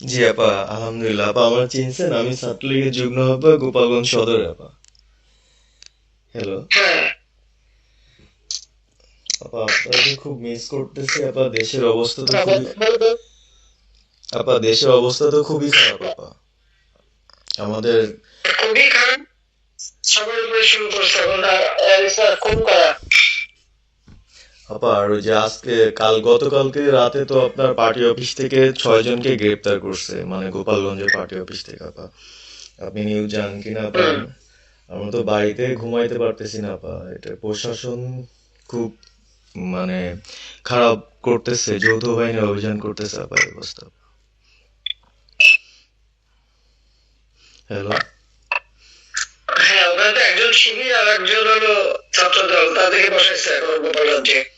জি আপা, আলহামদুলিল্লাহ। আপা, আমার চিনছেন আমি ছাত্রলীগের যুগ্ম আপা গোপালগঞ্জ সদর আপা। হ্যালো হ্যাঁ আপা আপনাকে খুব মিস করতেছি, আপা, দেশের অবস্থা তো খুবই আপা, দেশের অবস্থা তো খুবই খারাপ, আপা। আমাদের খুবই খারাপ। উপরে শুরু করছে করা আপা ওই যে আজকে, কাল, গতকালকে রাতে তো আপনার পার্টি অফিস থেকে ছয় জনকে গ্রেপ্তার করছে মানে গোপালগঞ্জের পার্টি অফিস থেকে, আপা। আপনি নিউজ জানেন কিনা, আপা? আমরা তো বাড়িতে ঘুমাইতে পারতেছি না, আপা। এটা প্রশাসন খুব মানে খারাপ করতেছে, যৌথ বাহিনী অভিযান করতেছে, আপা অবস্থা। হ্যালো হ্যাঁ ওখানে তো একজন শিবির আর একজন হলো ছাত্র দল তাদেরকে বসাইছে এখন গোপালগঞ্জে।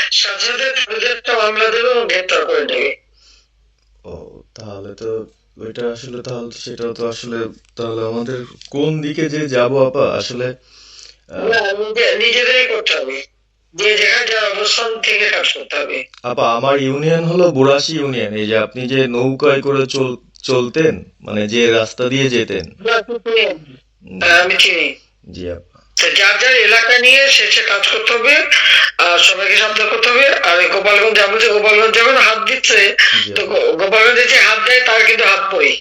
সাথে সাথে মামলা দেবে এবং গ্রেপ্তার করে নেবে। ও তাহলে তো ওইটা আসলে তাহলে সেটা তো আসলে তাহলে আমাদের কোন দিকে যে যাব আপা? আসলে নিজেদেরই করতে হবে। যে যেখানে যার অবস্থান থেকে কাজ করতে হবে। আপা আমার ইউনিয়ন হলো বুড়াশি ইউনিয়ন। এই যে আপনি যে নৌকায় করে চলতেন মানে যে রাস্তা দিয়ে যেতেন। আমি চিনি। জি আপা। যার যার এলাকা নিয়ে সে সে কাজ করতে হবে। সবাইকে সাবধান করতে হবে। আর গোপালগঞ্জ যে গোপালগঞ্জ যখন হাত দিচ্ছে। তো। গোপালগঞ্জে যে হাত দেয় তার কিন্তু হাত পড়ে।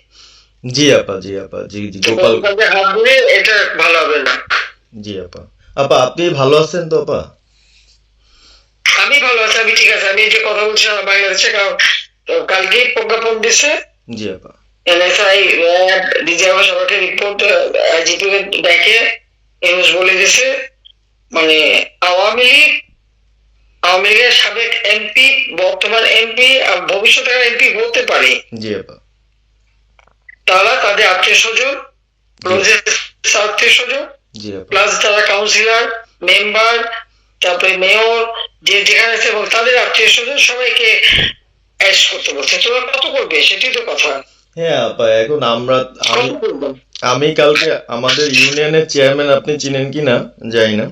জি আপা জি আপা জি জি গোপাল হাত দিলে এটা ভালো হবে না। জি আপা। আপা আপনি ভালো আছেন তো আপা? আমি ভালো আছি আমি ঠিক আছে। আমি যে কথা বলছিলাম বাংলাদেশে কারণ তো কালকেই প্রজ্ঞাপন দিছে। জি আপা। এনএসআই র্যাব সবাইকে রিপোর্ট আইজিপি দেখে নিউজ বলে দিছে। মানে আওয়ামী লীগ আওয়ামী লীগের সাবেক এমপি বর্তমান এমপি আর ভবিষ্যতে এমপি হতে পারে। জি আপা তারা তাদের আত্মীয় স্বজন ক্লোজেস্ট আত্মীয় স্বজন প্লাস যারা কাউন্সিলর মেম্বার তারপরে মেয়র যে যেখানে আছে এবং তাদের আত্মীয় স্বজন সবাইকে অ্যারেস্ট করতে বলছে। তোরা কত করবে? সেটাই তো কথা। হ্যাঁ আপা এখন আমরা আমি কালকে আমাদের ইউনিয়নের চেয়ারম্যান আপনি চিনেন কি না? জানি না।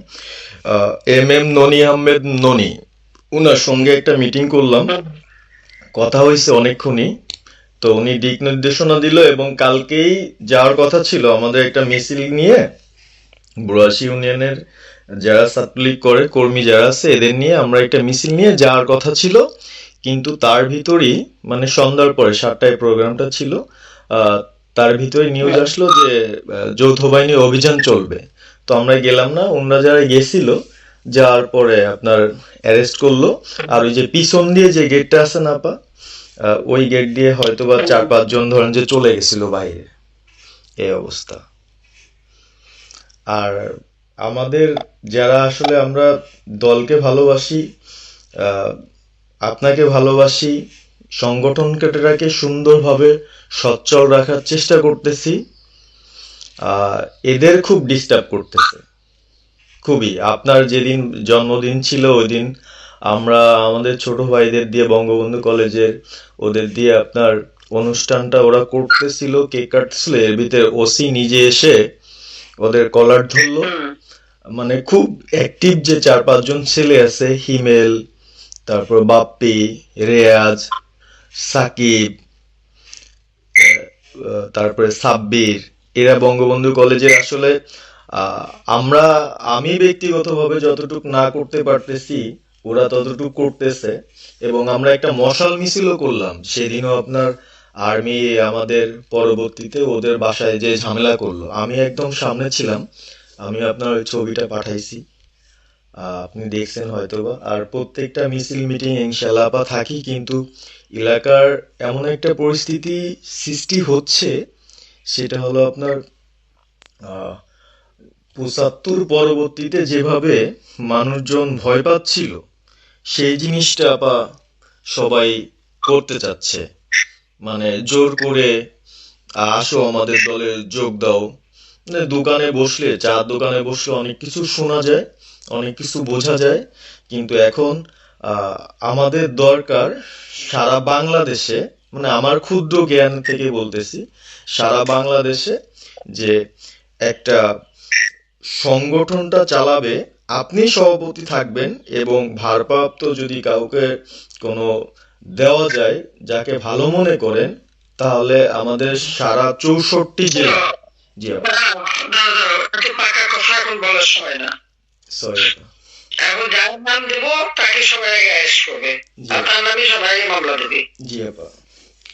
এম এম ননি আহমেদ ননি। উনার সঙ্গে একটা মিটিং করলাম। কথা হয়েছে অনেকক্ষণই। তো উনি দিক নির্দেশনা দিল এবং কালকেই যাওয়ার কথা ছিল আমাদের একটা মিছিল নিয়ে। বুড়াশি ইউনিয়নের যারা ছাত্রলীগ করে, কর্মী যারা আছে, এদের নিয়ে আমরা একটা মিছিল নিয়ে যাওয়ার কথা ছিল। কিন্তু তার ভিতরই মানে সন্ধ্যার পরে, সাতটায় প্রোগ্রামটা ছিল তার ভিতরে নিউজ আসলো যে যৌথ বাহিনী অভিযান চলবে। তো আমরা গেলাম না ওনারা যারা গেছিল যাওয়ার পরে আপনার অ্যারেস্ট করল। আর ওই যে পিছন দিয়ে যে গেটটা আছে না আপা ওই গেট দিয়ে হয়তো বা চার পাঁচজন ধরেন যে চলে গেছিল বাইরে। এই অবস্থা। আর আমাদের যারা আসলে আমরা দলকে ভালোবাসি আপনাকে ভালোবাসি সংগঠনটাকে সুন্দরভাবে সচ্ছল রাখার চেষ্টা করতেছি এদের খুব ডিস্টার্ব করতেছে। খুবই। আপনার যেদিন জন্মদিন ছিল ওই দিন আমরা আমাদের ছোট ভাইদের দিয়ে বঙ্গবন্ধু কলেজের ওদের দিয়ে আপনার অনুষ্ঠানটা ওরা করতেছিল কেক কাটছিল এর ভিতরে ওসি নিজে এসে ওদের কলার ধরলো। মানে খুব অ্যাক্টিভ যে চার পাঁচজন ছেলে আছে হিমেল তারপর বাপ্পি রেয়াজ সাকিব তারপরে সাব্বির। এরা বঙ্গবন্ধু কলেজের আসলে আমরা, আমি ব্যক্তিগতভাবে যতটুকু না করতে পারতেছি, ওরা ততটুকু করতেছে, এবং আমরা একটা মশাল মিছিলও করলাম। সেদিনও আপনার আর্মি আমাদের পরবর্তীতে ওদের বাসায় যে ঝামেলা করল। আমি একদম সামনে ছিলাম, আমি আপনার ওই ছবিটা পাঠাইছি। আপনি দেখছেন হয়তোবা। আর প্রত্যেকটা মিছিল মিটিং ইনশাল্লাহ থাকি, কিন্তু এলাকার এমন একটা পরিস্থিতি সৃষ্টি হচ্ছে, সেটা হলো আপনার পঁচাত্তর পরবর্তীতে যেভাবে মানুষজন ভয় পাচ্ছিল, সেই জিনিসটা আপা সবাই করতে চাচ্ছে। মানে জোর করে আসো আমাদের দলে যোগ দাও। মানে দোকানে বসলে চার দোকানে বসলে অনেক কিছু শোনা যায়, অনেক কিছু বোঝা যায়। কিন্তু এখন আমাদের দরকার সারা বাংলাদেশে মানে আমার ক্ষুদ্র জ্ঞান থেকে বলতেছি, সারা বাংলাদেশে যে একটা সংগঠনটা চালাবে আপনি সভাপতি থাকবেন এবং ভারপ্রাপ্ত যদি কাউকে কোনো দেওয়া যায় যাকে ভালো মনে করেন তাহলে আমাদের সারা চৌষট্টি জেলা জি। দাঁড়াও, দাঁড়াও, দাঁড়াও, একটু পাকা কথা এখন বলার সময় না। সরি এখন যার নাম দেব তাকে সবাই আগে করবে। জি। নামে সবাই মামলা দেবে। জি আপা।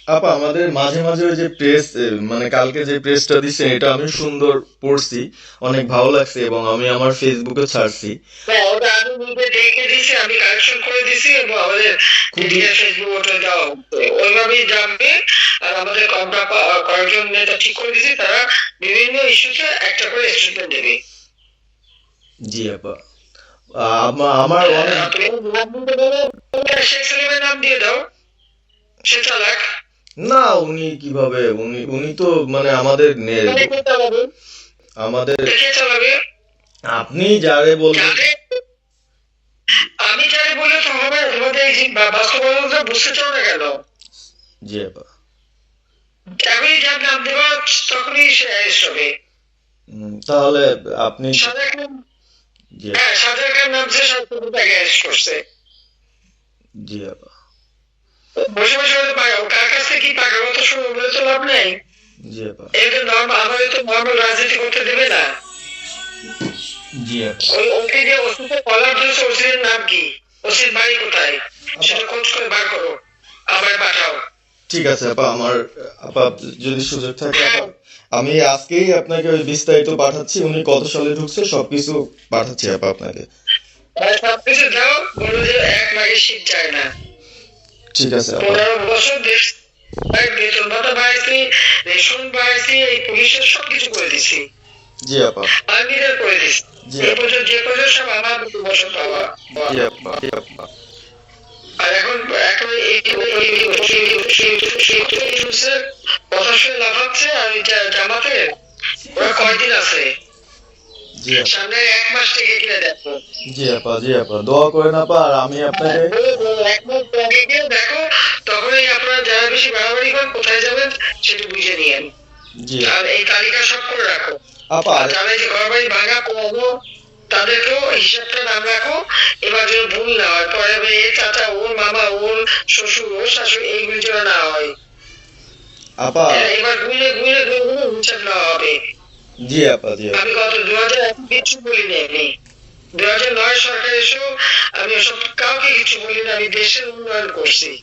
আপা আমাদের মাঝে মাঝে ওই যে প্রেস মানে কালকে যে প্রেসটা দিচ্ছেন এটা আমি সুন্দর পড়ছি অনেক ভালো লাগছে এবং আমি আমার ফেসবুকে ছাড়ছি হ্যাঁ, ওটা আমি নিজে দেখে দিছি আমি কারেকশন করে দিছি এবং আমাদের ফেসবুক ওটা হচ্ছে। ওইভাবেই যাবে আর আমাদের কয়েকজন নেতা ঠিক করে দিছি তারা বিভিন্ন ইস্যুতে একটা করে স্টেটমেন্ট দেবে জি আপা আমা- আমার অনেক নাম শেখ সেলিমের নাম দিয়ে দাও সে চালাক না উনি কীভাবে? উনি উনি তো মানে আমাদের আমাদের আপনি যারে বলবেন আমি যাই বলে তো হবে তোমাদের এই বাস্তবতা বুঝতে চাও না কেন? জি আপা আমি যার নাম দেবো তখনই সে তাহলে আপনি হ্যাঁ সাদা খান নামছে সত্তর তাকে করছে। জি আপা বসে বসে হয়তো পাকা কার কাছ থেকে কি পাকা কথা শুনে বলে তো লাভ নেই। এটা নর্মাল আমাদের তো নর্মাল রাজনীতি করতে দেবে না। ওই ওকে যে ওষুধে কলার ধরেছে ওষুধের নাম কি? ওষুধ বাড়ি কোথায়? সেটা খোঁজ করে বার করো। পাঠাও। ঠিক আছে আপা আমার আপা যদি সুযোগ থাকে আমি আজকেই আপনাকে ওই বিস্তারিত পাঠাচ্ছি। উনি কত সালে ঢুকছে সবকিছু পাঠাচ্ছি আপা আপনাকে। আর সবকিছু দাও। বলো যে এক মাঘে শীত যায় না। ঠিক আছে পনেরো বছর দেশ বেতন ভাতা বাড়াইছি রেশন বাড়াইছি এই পুলিশের সবকিছু করে দিছি জি আপা আর্মিদের করে দিছি জি। এই যে পর্যন্ত সব আমার বছর পাওয়া জি আপা জি আপা আর এখন এখন এই এই- এই- এই- এই- এই- এই নিউজের কথা শুনে লাফাচ্ছে আর জামাতে ওরা কয়দিন আছে জি আপা সামনে এক মাস থেকে কিনে দেখো জি আপা জি আপা দোয়া করেন আপা আর আমি আপনাকে এক মাস আগে গিয়ে আপনারা যারা বেশি বাড়াবাড়ি করেন কোথায় যাবেন সেটা বুঝে নিয়েন। জি। আর এই তালিকা সব করে রাখো। আপা যারা যে ঘর ভাঙা পড়াবো তাদেরকেও হিসাবটা নাম রাখো। এবার যেন ভুল না হয় পরে আবার এ চাচা ওর মামা ওর শ্বশুর ওর শাশুড়ি এইগুলি যেন না হয়। আপা। এবার ঘুরে ঘুরে ঘুরে হিসাব নেওয়া হবে। জি আপা জি আমি গত দু হাজার কিছু বলিনি আমি। দু হাজার নয় সরকার এসেও আমি ওসব কাউকে কিছু বলিনি আমি দেশের উন্নয়ন করছি।